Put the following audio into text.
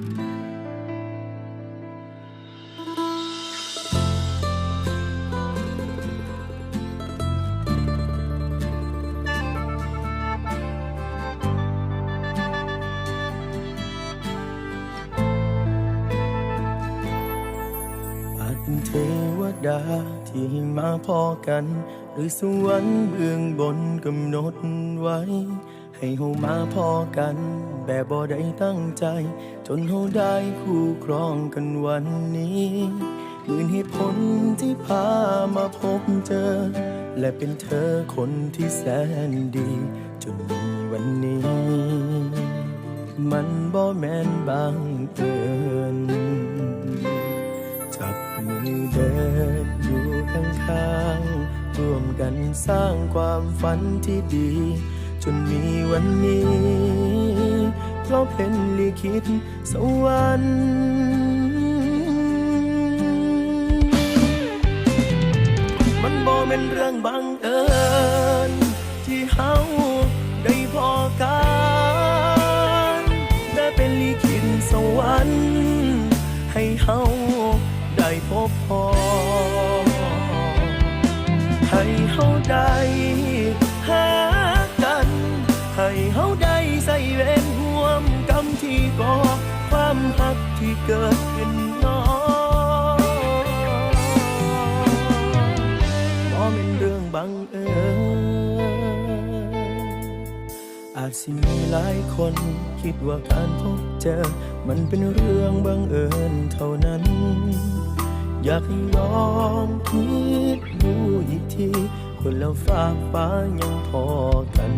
เวดาที่มาพอกัน หรือสวรรค์เบื้องบนกำหนดไว้ ให้เฮามาพอกัน แบบบ่ได้ตั้งใจ จนเฮาได้คู่ครองกันวันนี้มื่นเหตุผลที่พามาพบเจอ และเป็นเธอคนที่แสนดี จนมีวันนี้ มันบ่แม่นบางเอิญจับมือเดินอยู่ข้างๆร่วมกันสร้างความฝันที่ดี จนมี วันนี้ เพราะเป็นลิขิตสวรรค์มันบ่แม่นเรื่องบังเอิญที่เฮาได้พอกันแต่เป็นลิขิตสวรรค์ให้เฮาได้พบพอให้เฮาได้ รมที่ก่อความหักที่เกิดขึ้นน้อบ่เป็นเรื่องบังเอิญอาจสิมีหลายคนคิดว่าการพบเจอ มันเป็นเรื่องบังเอิญเท่านั้น อยากให้ลองคิดดูอีกที คนแล้วฝากฟ้ายังพอกัน